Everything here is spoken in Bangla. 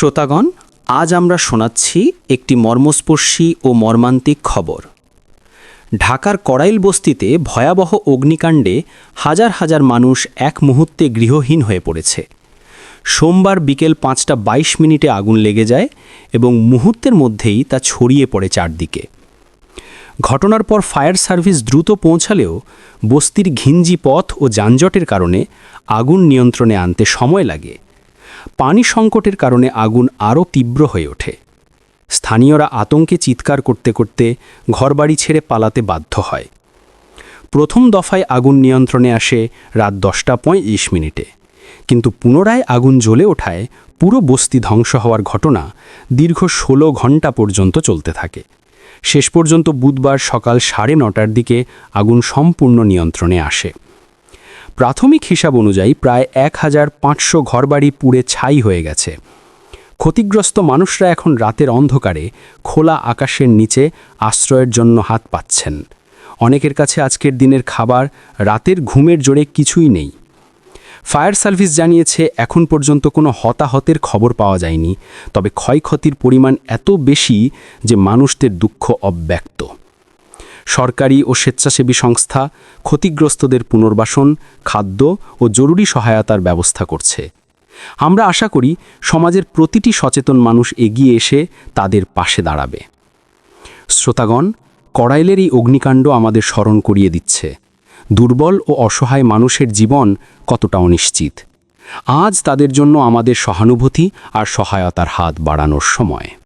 শ্রোতাগণ, আজ আমরা শোনাচ্ছি একটি মর্মস্পর্শী ও মর্মান্তিক খবর। ঢাকার কড়াইল বস্তিতে ভয়াবহ অগ্নিকাণ্ডে হাজার হাজার মানুষ এক মুহূর্তে গৃহহীন হয়ে পড়েছে। সোমবার বিকেল পাঁচটা বাইশ মিনিটে আগুন লেগে যায় এবং মুহূর্তের মধ্যেই তা ছড়িয়ে পড়ে চারদিকে। ঘটনার পর ফায়ার সার্ভিস দ্রুত পৌঁছালেও বস্তির ঘিঞ্জি পথ ও যানজটের কারণে আগুন নিয়ন্ত্রণে আনতে সময় লাগে। পানি সংকটের কারণে আগুন আরও তীব্র হয়ে ওঠে। স্থানীয়রা আতঙ্কে চিৎকার করতে করতে ঘরবাড়ি ছেড়ে পালাতে বাধ্য হয়। প্রথম দফায় আগুন নিয়ন্ত্রণে আসে রাত দশটা পঁয়ত্রিশ মিনিটে। কিন্তু পুনরায় আগুন জ্বলে ওঠায় পুরো বস্তি ধ্বংস হওয়ার ঘটনা দীর্ঘ ষোলো ঘণ্টা পর্যন্ত চলতে থাকে। শেষ পর্যন্ত বুধবার সকাল সাড়ে নটার দিকে আগুন সম্পূর্ণ নিয়ন্ত্রণে আসে। প্রাথমিক হিসাব অনুযায়ী প্রায় এক হাজার পাঁচশো ঘরবাড়ি পুড়ে ছাই হয়ে গেছে। ক্ষতিগ্রস্ত মানুষরা এখন রাতের অন্ধকারে খোলা আকাশের নিচে আশ্রয়ের জন্য হাত পাচ্ছেন। অনেকের কাছে আজকের দিনের খাবার রাতের ঘুমের জোরে কিছুই নেই। ফায়ার সার্ভিস জানিয়েছে, এখন পর্যন্ত কোনো হতাহতের খবর পাওয়া যায়নি, তবে ক্ষয়ক্ষতির পরিমাণ এত বেশি যে মানুষদের দুঃখ অব্যক্ত। সরকারি ও স্বেচ্ছাসেবী সংস্থা ক্ষতিগ্রস্তদের পুনর্বাসন, খাদ্য ও জরুরি সহায়তার ব্যবস্থা করছে। আমরা আশা করি সমাজের প্রতিটি সচেতন মানুষ এগিয়ে এসে তাদের পাশে দাঁড়াবে। শ্রোতাগণ, কড়াইলের এই অগ্নিকাণ্ড আমাদের স্মরণ করিয়ে দিচ্ছে। দুর্বল ও অসহায় মানুষের জীবন কতটা অনিশ্চিত আজ তাদের জন্য আমাদের সহানুভূতি আর সহায়তার হাত বাড়ানোর সময়।